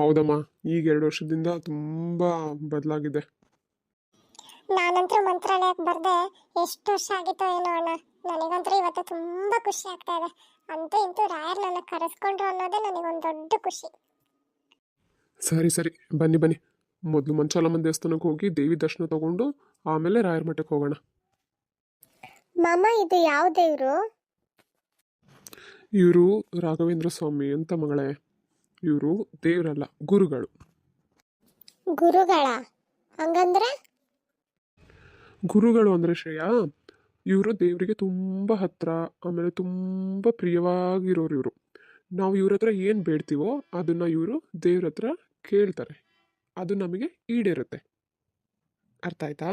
ಹೌದಮ್ಮ. ಈಗ ಎರಡು ವರ್ಷದಿಂದ ತುಂಬ ಬದಲಾಗಿದೆ. ನಾನಂತೂ ಮಂತ್ರಾಲಯಕ್ಕೆ ಬರ್ದೆ ಎಷ್ಟು ವರ್ಷ ಆಗಿತ್ತು ಏನೋ ಅಣ್ಣ. ನನಗಂತೂ ಇವತ್ತು ತುಂಬಾ ಖುಷಿ ಆಗ್ತಾ ಇದೆ. ಅಂತೂ ಇಂತೂ ರಾಯರ್ ನನ್ನ ಕರೆಸ್ಕೊಂಡ್ರು ಅನ್ನೋದೇ ನನಗೊಂದು ದೊಡ್ಡ ಖುಷಿ. ಸರಿ ಸರಿ. ಬನ್ನಿ ಬನ್ನಿ. ಮೊದಲು ಮಂಚಾಲಮ್ಮ ದೇವಸ್ಥಾನಕ್ಕೆ ಹೋಗಿ ದೇವಿ ದರ್ಶನ ತಗೊಂಡು ಆಮೇಲೆ ರಾಯರ ಮಠಕ್ಕೆ ಹೋಗೋಣ. ಮಾಮ ಇದು ಯಾವ ದೇವರು ಇವರು ರಾಘವೇಂದ್ರ ಸ್ವಾಮಿ ಅಂತ ಮಗಳೇ. ಇವರು ದೇವರಲ್ಲ ಗುರುಗಳು. ಗುರುಗಳ? ಹಂಗಂದ್ರೆ? ಗುರುಗಳು ಅಂದ್ರೆ ಶ್ರೇಯ ಇವರು ದೇವರಿಗೆ ತುಂಬ ಹತ್ರ ಆಮೇಲೆ ತುಂಬ ಪ್ರಿಯವಾಗಿರೋರು ಇವರು. ನಾವು ಇವ್ರ ಹತ್ರ ಏನು ಬೇಡ್ತೀವೋ ಅದನ್ನ ಇವರು ದೇವ್ರ ಹತ್ರ ಕೇಳ್ತಾರೆ. ಅದು ನಮಗೆ ಈಡೇರುತ್ತೆ. ಅರ್ಥ ಆಯ್ತಾ?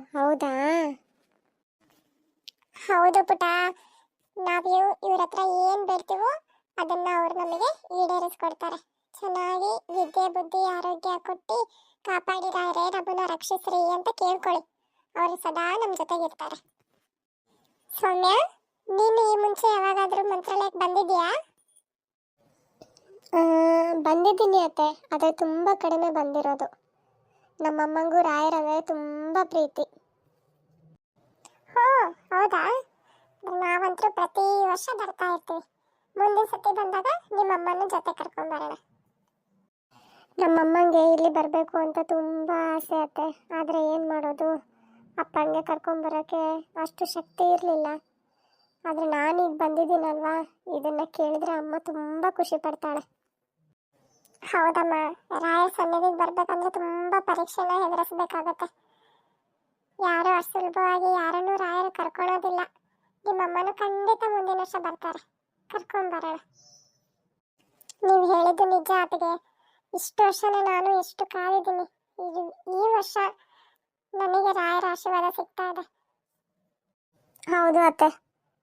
ಹೌದಾ? ಹೌದು ಪುಟ. ನಾವು ಇವ್ರ ಹತ್ರ ಏನ್ ಬೇಡ್ತೀವೋ ಅದನ್ನ ಅವ್ರು ನಮಗೆ ಈಡೇರಿಸ್ಕೊಡ್ತಾರೆ. ಚೆನ್ನಾಗಿ ವಿದ್ಯೆ ಬುದ್ಧಿ ಆರೋಗ್ಯ ಕೊಟ್ಟು ಕಾಪಾಡಿರಾರೆ ನಮ್ಮನ್ನ ರಕ್ಷಿಸ್ರಿ ಅಂತ ಕೇಳ್ಕೊಳ್ಳಿ. ಅವರು ಸದಾ ನಮ್ಮ ಜೊತೆಗಿರ್ತಾರೆ. ಸೌಮ್ಯ ನೀನು ಈ ಮುಂಚೆ ಯಾವಾಗಾದ್ರೂ ಮಂತ್ರಾಲಯಕ್ಕೆ ಬಂದಿದ್ಯಾ? ಬಂದಿದ್ದೀನಿ ಅತ್ತೆ. ಆದರೆ ತುಂಬ ಕಡಿಮೆ ಬಂದಿರೋದು. ನಮ್ಮಮ್ಮಂಗೂ ರಾಯರವೆ ತುಂಬ ಪ್ರೀತಿ. ಹೋ ಹೌದಾ? ನಾವಂತೂ ಪ್ರತಿ ವರ್ಷ ಬರ್ತಾ ಇರ್ತೀವಿ. ಮುಂದಿನ ಸತಿ ಬಂದಾಗ ನಿಮ್ಮಮ್ಮನ ಜೊತೆ ಕರ್ಕೊಂಬರೋಣ ನಮ್ಮಮ್ಮಂಗೆ ಇಲ್ಲಿ ಬರಬೇಕು ಅಂತ ತುಂಬ ಆಸೆ ಅತ್ತೆ. ಆದರೆ ಏನು ಮಾಡೋದು? ಅಪ್ಪಂಗೆ ಕರ್ಕೊಂಬರೋಕ್ಕೆ ಅಷ್ಟು ಶಕ್ತಿ ಇರಲಿಲ್ಲ. ಆದರೆ ನಾನೀಗ ಬಂದಿದ್ದೀನಲ್ವಾ? ಇದನ್ನು ಕೇಳಿದ್ರೆ ಅಮ್ಮ ತುಂಬ ಖುಷಿ ಪಡ್ತಾಳೆ. ಹೌದಮ್ಮ, ರಾಯರ ಸನ್ನಿಧಿಗೆ ಬರಬೇಕಂದ್ರೆ ತುಂಬ ಪರೀಕ್ಷೆನ ಎದುರಿಸ್ಬೇಕಾಗತ್ತೆ. ಯಾರು ಅಷ್ಟು ಸುಲಭವಾಗಿ ಯಾರನ್ನೂ ರಾಯರು ಕರ್ಕೊಳ್ಳೋದಿಲ್ಲ. ನಿಮ್ಮಮ್ಮನೂ ಖಂಡಿತ ಮುಂದಿನ ವರ್ಷ ಬರ್ತಾರೆ. ಕರ್ಕೊಂಡ್ ಬರೋಣ ನೀವು ಹೇಳಿದ್ದು ನಿಜ ಆತಗೆ ಇಷ್ಟು ವರ್ಷನೂ ನಾನು ಎಷ್ಟು ಕಾದಿದ್ದೀನಿ. ಇದು ಈ ವರ್ಷ ನನಗೆ ರಾಯರ ಆಶೀರ್ವಾದ ಸಿಗ್ತಾ ಇದೆ. ಹೌದು ಅತ್ತೆ.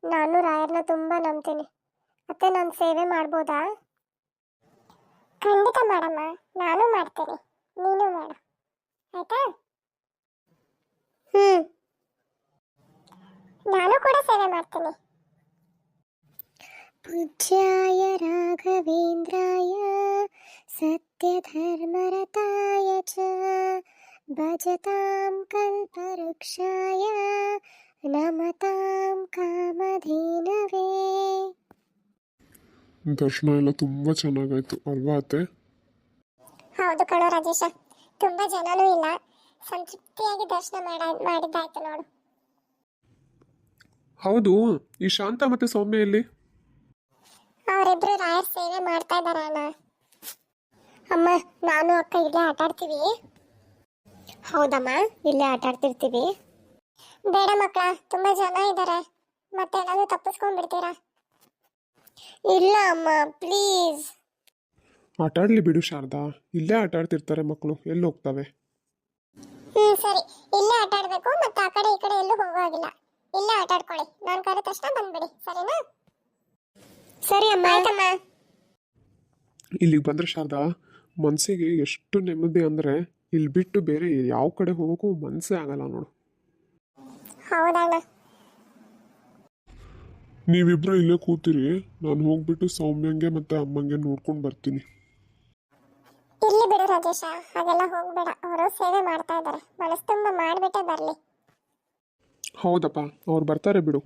ನಾನು ರಾಯರನ್ನ ತುಂಬ ನಂಬ್ತೀನಿ. ಅತ್ತೆ ನಾನು ಸೇವೆ ಮಾಡ್ಬೋದಾ? ಖಂಡಿತ ಮಾಡಮ್ಮ. ನಾನು ಮಾಡ್ತೀನಿ. ನೀನು ಮಾಡು. ಆಯ್ತಾ? ಹ್ಮ್. ನಾನು ಕೂಡ ಸೇವೆ ಮಾಡ್ತೀನಿ. ಪೂಜ್ಯಾಯ ರಾಘವೇಂದ್ರಾಯ ಸತ್ಯಧರ್ಮರತಾಯ ಚ ಭಜತಾಂ ಕಲ್ಪವೃಕ್ಷಾಯ ನಮತಾಂ ಕಾಮಧೇನವೇ. ದರ್ಶನ ಎಲ್ಲ ತುಂಬ ಚೆನ್ನಾಗಾಯ್ತು ಅಲ್ವಾ ಅತ್ತೆ? ಹೌದು ಕಣೋ ರಾಜೇಶ ತುಂಬಾ ಜನನೂ ಇಲ್ಲ. ಸಂತೃಪ್ತಿಯಾಗಿ ದರ್ಶನ ಮಾಡ ಮಾಡಿದ್ದಾಯ್ತು ನೋಡು. ಹೌದು ಈ ಶಾಂತ ಮತ್ತು ಸೌಮ್ಯ ಎಲ್ಲಿ? ಅವರಿಬ್ರು ರಾಯರ್ ಸೇವೆ ಮಾಡ್ತಾ ಇದಾರ ಅಣ್ಣ. ಅಮ್ಮ ನಾನು ಅಕ್ಕ ಇಲ್ಲೇ ಆಟ ಆಡ್ತೀವಿ ಹೌದಮ್ಮ ಇಲ್ಲೇ ಆಟ ಆಡ್ತಿರ್ತೀವಿ ಬೇಡ ಮಕ್ಕಳ ತುಂಬಾ ಜನ ಇದ್ದಾರೆ. ಮತ್ತೆ ಏನಾದ್ರು ತಪ್ಪಿಸ್ಕೊಂಡ್ಬಿಡ್ತೀರಾ ಇಲ್ಲ ಅಮ್ಮ ಪ್ಲೀಸ್. ಆಟ ಆಡ್ಲಿ ಬಿಡು ಶಾರದಾ. ಇಲ್ಲೇ ಆಟ ಆಡ್ತಿರ್ತಾರೆ ಮಕ್ಕಳು ಎಲ್ಲಿ ಹೋಗ್ತವೆ? ಹ್ಮ್ ಸರಿ. ಇಲ್ಲೇ ಆಟ ಆಡ್ಬೇಕು ಮತ್ತೆ ಆ ಕಡೆ ಈ ಕಡೆ ಎಲ್ಲೂ ಹೋಗೋ ಹಾಗಿಲ್ಲ ಇಲ್ಲೇ ಆಟ ಆಡ್ಕೊಳ್ಳಿ ನಾನು ಕರೆ ತಕ್ಷಣ ಬಂದ್ಬಿಡಿ ಸರಿನಾ? ಸರಿ ಅಮ್ಮ ಆಯ್ತಮ್ಮ. ಇಲ್ಲಿಗೆ ಬಂದ್ರೆ ಶಾರದಾ ಮನಸ್ಸಿಗೆ ಎಷ್ಟು ನೆಮ್ಮದಿ ಅಂದರೆ ಇಲ್ಲಿ ಬಿಟ್ಟು ಬೇರೆ ಯಾವ ಕಡೆ ಹೋಗೋಕ್ಕೂ ಮನಸ್ಸೇ ಆಗಲ್ಲ ನೋಡು. ಹೌದಣ್ಣ ನೀವಿಬ್ರು ಇಲ್ಲೇ ಕೂತಿರಿ ನಾನು ಹೋಗ್ಬಿಟ್ಟು ಸೌಮ್ಯಂಗೆ ಮತ್ತೆ ಅಮ್ಮಂಗೆ ನೋಡ್ಕೊಂಡು ಬರ್ತೀನಿ. ಇಲ್ಲಿ ಬಿಡು ರಾಜೇಶ ಹಾಗೆಲ್ಲ ಹೋಗ್ಬೇಡ ಅವರು ಸೇವೆ ಮಾಡ್ತಾ ಇದ್ದಾರೆ. ಮನಸ್ಸು ತುಂಬ ಮಾಡ್ಬಿಟ್ಟೆ ಬರ್ಲಿ. ಹೌದಪ್ಪ ಅವ್ರು ಬರ್ತಾರೆ ಬಿಡು.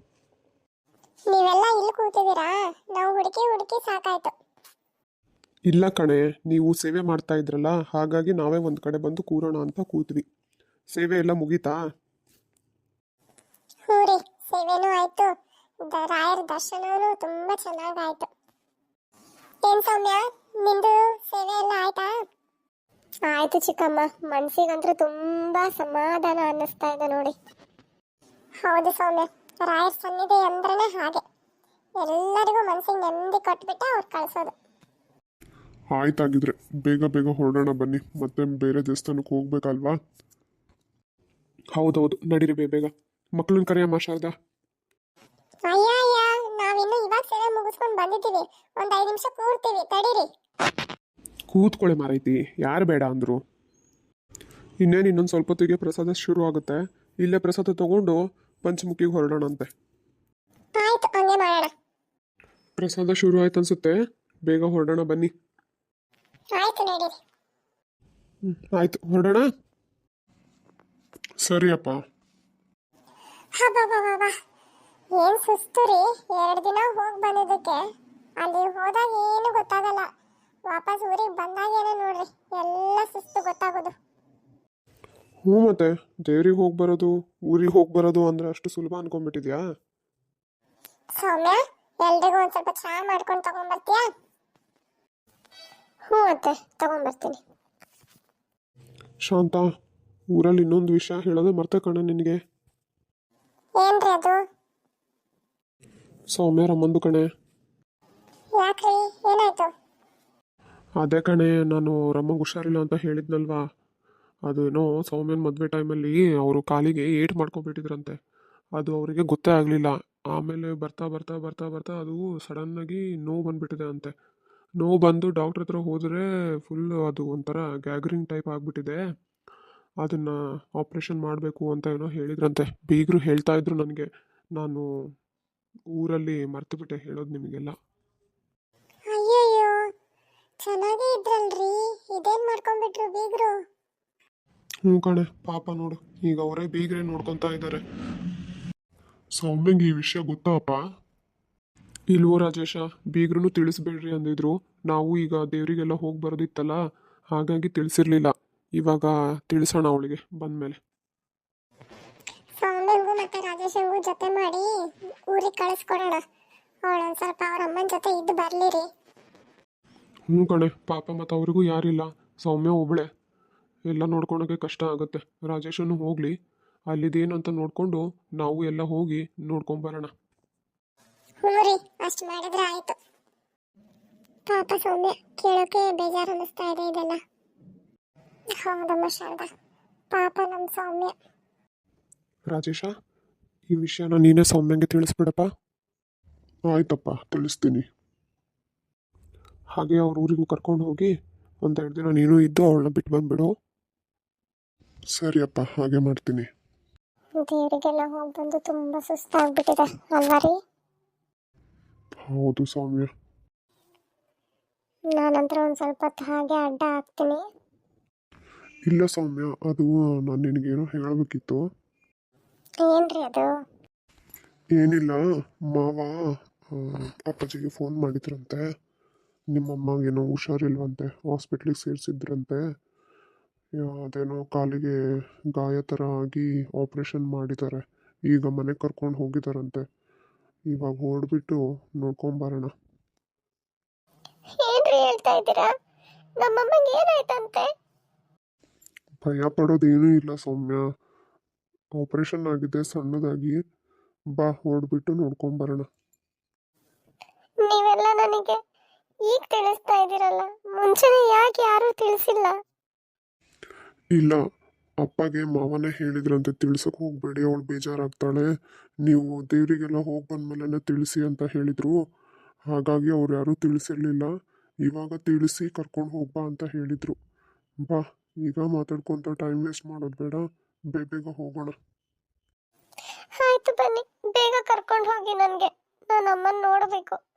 ನೀವೆಲ್ಲ ಇಲ್ಲಿ ಕೂತಿದ್ದೀರಾ? ನಾವು ಹುಡುಕಿ ಹುಡುಕಿ ಸಾಕಾಯ್ತು. ಇಲ್ಲ ಕಣೆ ನೀವು ಸೇವೆ ಮಾಡ್ತಾ ಇದ್ರಲ್ಲ ಹಾಗಾಗಿ ನಾವೇ ಒಂದು ಕಡೆ ಬಂದು ಕೂರೋಣ ಅಂತ ಕೂತ್ವಿ. ಸೇವೆ ಎಲ್ಲ ಮುಗೀತಾ? ಹ್ಞೂ ರೀ ಸೇವೆನೂ ಆಯ್ತು. ದ- ರಾಯರ ದರ್ಶನವೂ ತುಂಬಾ ಚೆನ್ನಾಗಾಯ್ತು. ಏನ್ ಸೌಮ್ಯ ನಿಂದು ಸೇವೆ ಎಲ್ಲ ಆಯ್ತಾ? ಆಯ್ತು ಚಿಕ್ಕಮ್ಮ ಮನ್ಸಿಗಂತೂ ತುಂಬಾ ಸಮಾಧಾನ ಅನ್ನಿಸ್ತಾ ಇದೆ ನೋಡಿ. ಹೌದು ಸೌಮ್ಯ ರಾಯರ ಸನ್ನಿಧಿ ಅಂದ್ರೆ ಹಾಗೆ. ಎಲ್ಲರಿಗೂ ಮನಸ್ಸಿಗೆ ನೆಮ್ಮದಿ ಕೊಟ್ಬಿಟ್ಟು ಅವ್ರು ಕಳಿಸೋದು. ಆಯ್ತಾಗಿದ್ರೆ ಬೇಗ ಬೇಗ ಹೊರಡೋಣ ಬನ್ನಿ. ಮತ್ತೆ ಬೇರೆ ದೇವಸ್ಥಾನಕ್ಕೆ ಹೋಗ್ಬೇಕಲ್ವಾ? ಹೌದೌದು ನಡೀರಿ ಬೇ ಬೇಗ. ಮಕ್ಕಳನ್ನ ಕರೆಯಮ್ಮ ಶಾರದಾ. ಅಯ್ಯ ಅಯ್ಯ ನಾವಿನ್ನು ಇವಾಗ ಸೇವೆ ಮುಗಿಸ್ಕೊಂಡು ಬಂದಿದ್ದೀವಿ. ಒಂದು ಐದು ನಿಮಿಷ ಕೂರ್ತೀವಿ. ತಡೀರಿ. ಕೂತ್ಕೊಳ್ಳಿ ಮಾರೈತಿ. ಯಾರು ಬೇಡ ಅಂದರು. ಇನ್ನೇನು ಇನ್ನೊಂದು ಸ್ವಲ್ಪ ಹೊತ್ತಿಗೆ ಪ್ರಸಾದ ಶುರು ಆಗುತ್ತೆ ಇಲ್ಲೇ ಪ್ರಸಾದ ತಗೊಂಡು ಪಂಚಮುಖಿಗೆ ಹೊರಡೋಣಂತೆ ಆಯ್ತು ಹಂಗೆ ಮಾಡೋಣ. ಪ್ರಸಾದ ಶುರು ಆಯ್ತು ಅನ್ಸುತ್ತೆ. ಬೇಗ ಹೊರಡೋಣ ಬನ್ನಿ. ಆಯ್ತು ನಡೀರಿ. ಆಯ್ತು ಹೊರಡೋಣ? ಸರಿಯಪ್ಪ ಹಬ್ಬಬ್ಬಬ್ಬ ಏನ್ ಸುಸ್ತು ರೀ ಎರಡು ದಿನ ಹೋಗಿ ಬಂದಿದ್ದಕ್ಕೆ. ಅಲ್ಲಿ ಹೋದಾಗ ಏನು ಗೊತ್ತಾಗಲ್ಲ. ವಾಪಸ್ ಊರಿಗೆ ಬಂದಾಗೇನೆ ನೋಡ್ರಿ ಎಲ್ಲ ಸುಸ್ತು ಗೊತ್ತಾಗೋದು. ಹ್ಞೂ ಮತ್ತೆ ದೇವ್ರಿಗೆ ಹೋಗಿ ಬರೋದು ಊರಿಗೆ ಹೋಗಿ ಬರೋದು ಅಂದ್ರೆ ಅಷ್ಟು ಸುಲಭ ಅನ್ಕೊಂಡ್ಬಿಟ್ಟಿದ್ಯಾ? ಸೌಮ್ಯ ಎಲ್ರಿಗೂ ಒಂದ್ ಸ್ವಲ್ಪ ಚಹಾ ಮಾಡ್ಕೊಂಡು ತಗೊಂಡ್ಬರ್ತೀಯಾ ಹ್ಞೂ ಅತ್ತೆ ತಗೊಂಡ್ಬರ್ತೀನಿ ಶಾಂತ ಊರಲ್ಲಿ ಇನ್ನೊಂದು ವಿಷಯ ಹೇಳೋದೇ ಮರ್ತಾ ಕಣ ನಿನಗೆ. ಏನ್ರಿ ಅದು? ಸೌಮ್ಯ ರಮ್ಮಂದು ಕಣೆ. ಯಾಕ್ರಿ ಏನಾಯ್ತು? ಅದೇ ಕಣೆ ನಾನು ರಮ್ಮಗೆ ಹುಷಾರಿಲ್ಲ ಅಂತ ಹೇಳಿದ್ನಲ್ವಾ? ಅದು ಏನೋ ಸೌಮ್ಯನ ಮದುವೆ ಟೈಮಲ್ಲಿ ಅವರು ಕಾಲಿಗೆ ಏಟ್ ಮಾಡ್ಕೊಬಿಟ್ಟಿದ್ರಂತೆ ಅದು ಅವರಿಗೆ ಗೊತ್ತೇ ಆಗಲಿಲ್ಲ. ಆಮೇಲೆ ಬರ್ತಾ ಬರ್ತಾ ಬರ್ತಾ ಬರ್ತಾ ಅದು ಸಡನ್ನಾಗಿ ನೋವು ಬಂದ್ಬಿಟ್ಟಿದೆ ಅಂತೆ. ನೋವು ಬಂದು ಡಾಕ್ಟ್ರ್ ಹತ್ರ ಹೋದರೆ ಫುಲ್ ಅದು ಒಂಥರ ಗ್ಯಾಗ್ರಿಂಗ್ ಟೈಪ್ ಆಗಿಬಿಟ್ಟಿದೆ. ಅದನ್ನು ಆಪ್ರೇಷನ್ ಮಾಡಬೇಕು ಅಂತ ಏನೋ ಹೇಳಿದ್ರಂತೆ. ಬೀಗರು ಹೇಳ್ತಾ ಇದ್ರು ನನಗೆ. ನಾನು ಊರಲ್ಲಿ ಮರ್ತುಬಿಟ್ಟೆ ಹೇಳೋದು ನಿಮಗೆಲ್ಲ. ಚೆನ್ನಾಗೇ ಇದ್ರಲ್ರಿ. ಮಾಡ್ಕೊಂಡ್ಬಿಟ್ರು ಬೀಗ್ರು? ಹ್ಞೂ ಕಣೆ ಪಾಪ ನೋಡು ಈಗ ಅವರೇ ಬೀಗ್ರೆ ನೋಡ್ಕೊತಾ ಇದ್ದಾರೆ ಸೌಮ್ಯಂಗೆ ಈ ವಿಷಯ ಗೊತ್ತಾಪ ಇಲ್ವೋ ರಾಜೇಶ ಬೀಗ್ರೂ ತಿಳಿಸ್ಬೇಡ್ರಿ ಅಂದಿದ್ರು. ನಾವು ಈಗ ದೇವರಿಗೆಲ್ಲ ಹೋಗಿ ಬರೋದಿತ್ತಲ್ಲ ಹಾಗಾಗಿ ತಿಳಿಸಿರ್ಲಿಲ್ಲ. ಇವಾಗ ತಿಳಿಸೋಣ ಅವಳಿಗೆ ಬಂದಮೇಲೆ. ಸೌಮ್ಯಂಗೂ ಮತ್ತೆ ರಾಜೇಶಂಗೂ ಜೊತೆ ಮಾಡಿ ಊರಿಗೆ ಕಳಿಸ್ಕೊಡೋಣ. ಅವಳೊಂದ್ ಸ್ವಲ್ಪ ಅವ್ರ ಅಮ್ಮನ ಜೊತೆ ಇದ್ದು ಬರ್ಲಿರಿ. ಹ್ಞೂ ಕಣೆ ಪಾಪ ಮತ್ತು ಅವರಿಗೂ ಯಾರಿಲ್ಲ. ಸೌಮ್ಯ ಒಬ್ಳೆ. ಎಲ್ಲ ನೋಡ್ಕೊಳಕ್ಕೆ ಕಷ್ಟ ಆಗುತ್ತೆ. ರಾಜೇಶನು ಹೋಗಲಿ. ಅಲ್ಲಿದೇನು ಅಂತ ನೋಡಿಕೊಂಡು ನಾವು ಎಲ್ಲ ಹೋಗಿ ನೋಡ್ಕೊಂಬರೋಣ. ಹ್ಞೂ ರೀ ಅಷ್ಟು ಮಾಡಿದ್ರೆ ಆಯ್ತು. ಪಾಪ ಸೌಮ್ಯ ಕೇಳೋಕೆ ಬೇಜಾರು ಅನ್ನಿಸ್ತಾ ಇದೆ ಇದೆಲ್ಲ. ಹೌದಮ್ಮ ಶಾರದಾ. ಪಾಪ ನಮ್ಮ ಸೌಮ್ಯ. ರಾಜೇಶ ಈ ವಿಷಯನ ನೀನೇ ಸೌಮ್ಯಂಗೆ ತಿಳಿಸ್ಬಿಡಪ್ಪ? ಆಯ್ತಪ್ಪ ತಿಳಿಸ್ತೀನಿ. ಹಾಗೆ ಅವ್ರ ಊರಿಗೂ ಕರ್ಕೊಂಡು ಹೋಗಿ ಒಂದೆರಡು ದಿನ ನೀನು ಇದ್ದು ಅವಳನ್ನ ಬಿಟ್ಟು ಬಂದ್ಬಿಡು. ಸರಿಯಪ್ಪ ಹಾಗೆ ಮಾಡ್ತೀನಿ. ದೇವರಿಗೆಲ್ಲ ಹೋಗಿ ಬಂದು ತುಂಬ ಸುಸ್ತಾಗ್ಬಿಟ್ಟಿದೆ ಅಲ್ವಾ ರೀ? ಹೌದು ಸೌಮ್ಯ ನಾನಂತರ ಒಂದು ಸ್ವಲ್ಪ ಹೊತ್ತು ಹಾಗೆ ಅಡ್ಡ ಹಾಕ್ತೀನಿ. ಇಲ್ಲ ಸೌಮ್ಯ ಅದು ನಾನು ನಿನಗೇನೋ ಹೇಳಬೇಕಿತ್ತು. ಏನ್ರಿ ಅದು? ಏನಿಲ್ಲ ಮಾವ ಆ, ಅಪ್ಪಾಜಿಗೆ ಫೋನ್ ಮಾಡಿದ್ರಂತೆ. ನಿಮ್ಮಮ್ಮಗೇನೋ ಹುಷಾರಿಲ್ವಂತೆ ಹಾಸ್ಪಿಟ್ಲಿಗೆ ಸೇರಿಸಿದ್ರಂತೆ. ಅದೇನೋ ಕಾಲಿಗೆ ಗಾಯ ಥರ ಆಗಿ ಆಪ್ರೇಷನ್ ಮಾಡಿದ್ದಾರೆ. ಈಗ ಮನೆಗೆ ಕರ್ಕೊಂಡು ಹೋಗಿದ್ದಾರಂತೆ. ಇವಾಗ ಓಡ್ಬಿಟ್ಟು ನೋಡ್ಕೊಂಬರೋಣ. ಏನ್ರಿ ಹೇಳ್ತಾ ಇದ್ದೀರಾ? ನಮ್ಮಮ್ಮಂಗೆ ಏನಾಯ್ತಂತೆ? ಭಯ ಪಡೋದೇನೂ ಇಲ್ಲ ಸೌಮ್ಯ. ಆಪರೇಷನ್ ಆಗಿದೆ ಸಣ್ಣದಾಗಿ ಬಾ ಹೊರಡ್ಬಿಟ್ಟು ನೋಡ್ಕೊಂಬರೋಣ. ನೀವೆಲ್ಲ ನನಗೆ ಈಗ ತಿಳಿಸ್ತಾ ಇದ್ದೀರಲ್ಲ ಮುಂಚೆನೆ ಯಾಕೆ ಯಾರೂ ತಿಳಿಸಿಲ್ಲ? ಇಲ್ಲ, ಅಪ್ಪಗೆ ಮಾವನೇ ಹೇಳಿದ್ರಂತೆ, ತಿಳ್ಸೋಕೆ ಹೋಗಬೇಡಿ, ಅವಳು ಬೇಜಾರಾಗ್ತಾಳೆ. ನೀವು ದೇವರಿಗೆಲ್ಲ ಹೋಗಿ ಬಂದ್ಮೇಲೆ ತಿಳಿಸಿ ಅಂತ ಹೇಳಿದ್ರು. ಹಾಗಾಗಿ ಅವ್ರು ಯಾರೂ ತಿಳಿಸಿರ್ಲಿಲ್ಲ. ಇವಾಗ ತಿಳಿಸಿ ಕರ್ಕೊಂಡು ಹೋಗ್ಬಾ ಅಂತ ಹೇಳಿದ್ರು. ಬಾ, ಈಗ ಮಾತಾಡ್ಕೊಂತ ಟೈಮ್ ವೇಸ್ಟ್ ಮಾಡೋದು ಬೇಡ. ಬೇಗ ಹೋಗೋಣ. ಆಯ್ತು ಬನ್ನಿ, ಬೇಗ ಕರ್ಕೊಂಡು ಹೋಗಿ ನನಗೆ. ನಾನು ಅಮ್ಮನ ನೋಡಬೇಕು.